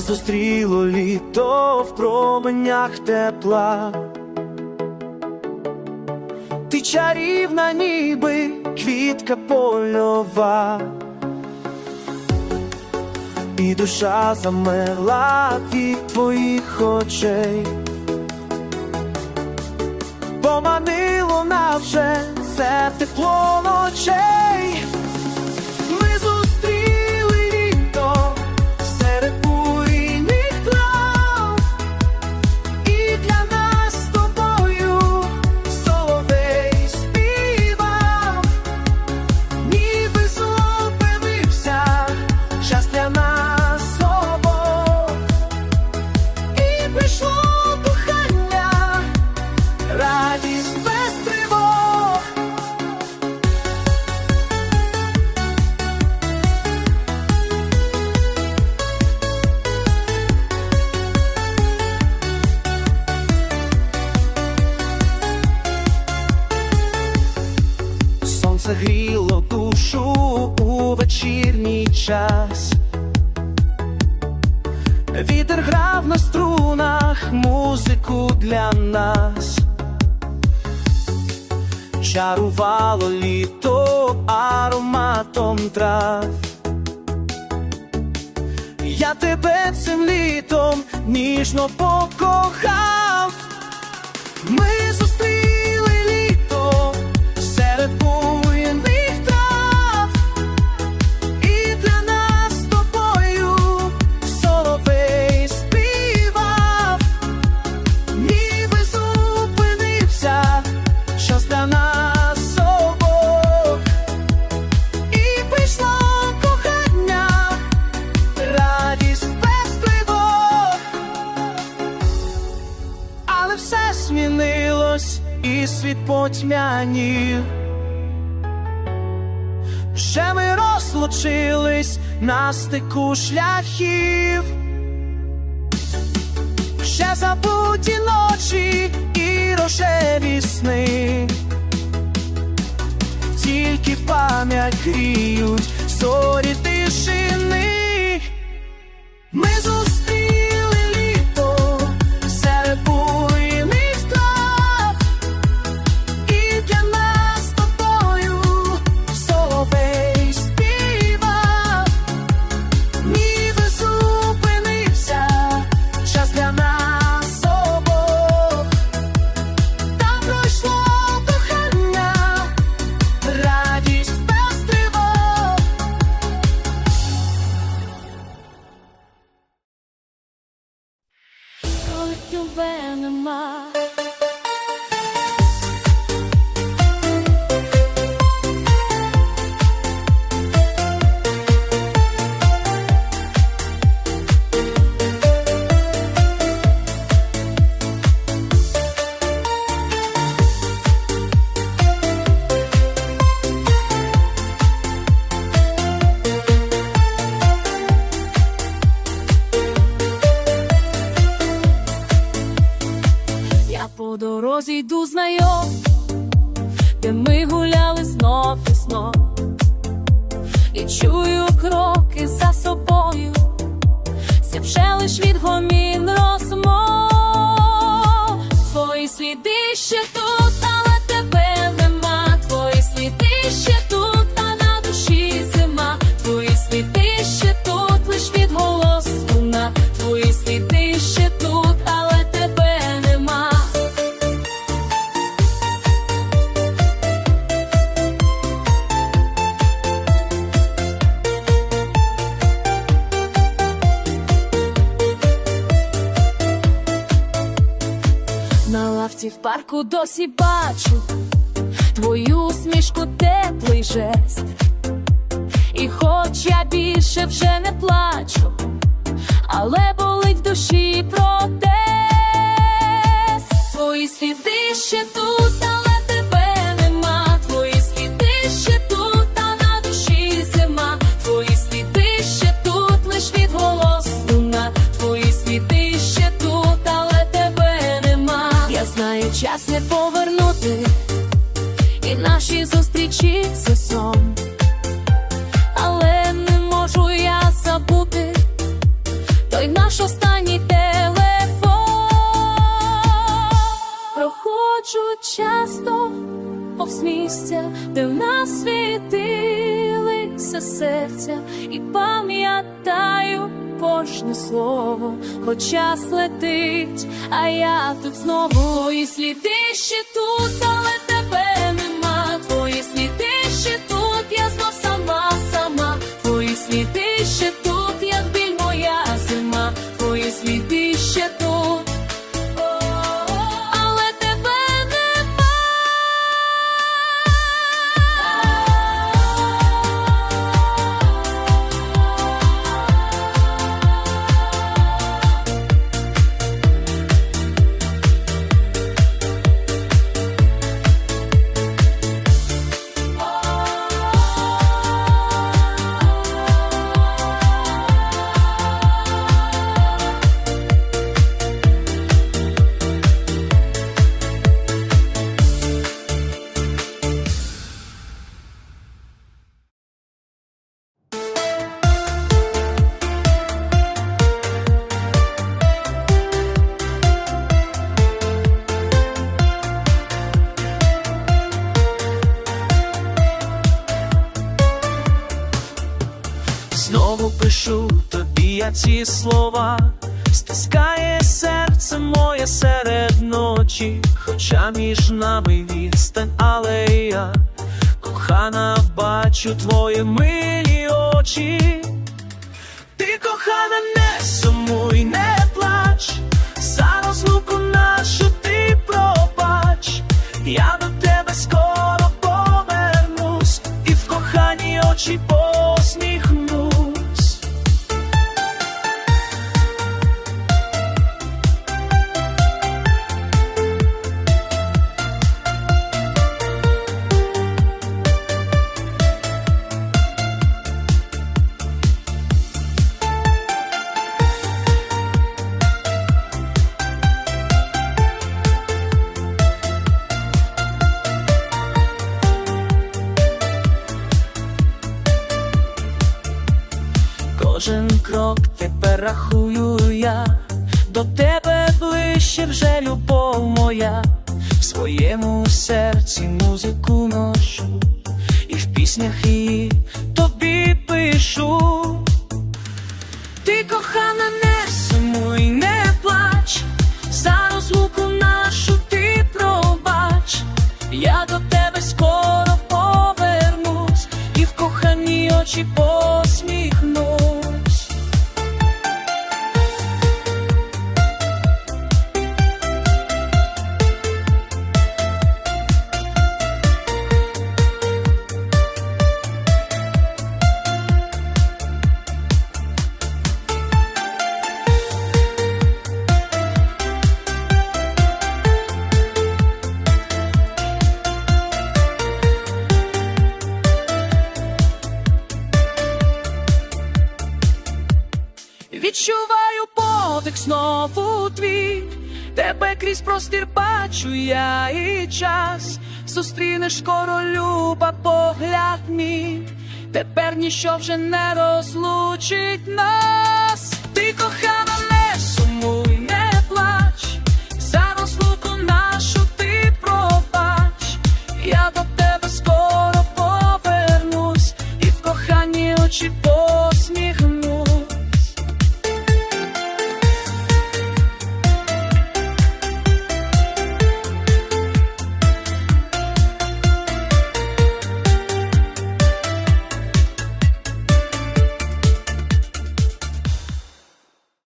Нас зустріло літо в променях тепла. Ти чарівна, ніби квітка польова, і душа замерла від твоїх очей. Поманило нас вже це тепло ночей. Сонце гріло душу у вечірній час. Вітер грав на струнах музику для нас. Чарувало літо ароматом трав. Я тебе цим літом ніжно покохав. Ми потьмянів. Ще ми розлучились на стику шляхів. Ще забуті ночі і рожеві сни. Тільки пам'ять гріють зорі тишини. Ми зустріли по дорозі йду знайом, де ми гуляли знов і знов, і чую кроки за собою, сявше лиш відгомін розмов. Парку досі бачу твою усмішку теплий жест. І хоч я більше вже не плачу, але болить в душі протест. Твої сліди ще тут, світилися серця, і пам'ятаю кожне слово, хоч час летить, а я тут знову і сліди ще тут, але ці слова, стискає серце моє серед ночі, хоча між нами відстань, але я кохана, бачу твої милі очі. Ти кохана, не сумуй, не плач, Кожен крок тепер рахую я, до тебе ближче вже любов моя, в своєму серці музику ношу, і в піснях її тобі пишу. Ти кохана, не тебе крізь простір бачу я і час. Зустрінеш скоро люба погляд мій, тепер ніщо вже не розлучить нас.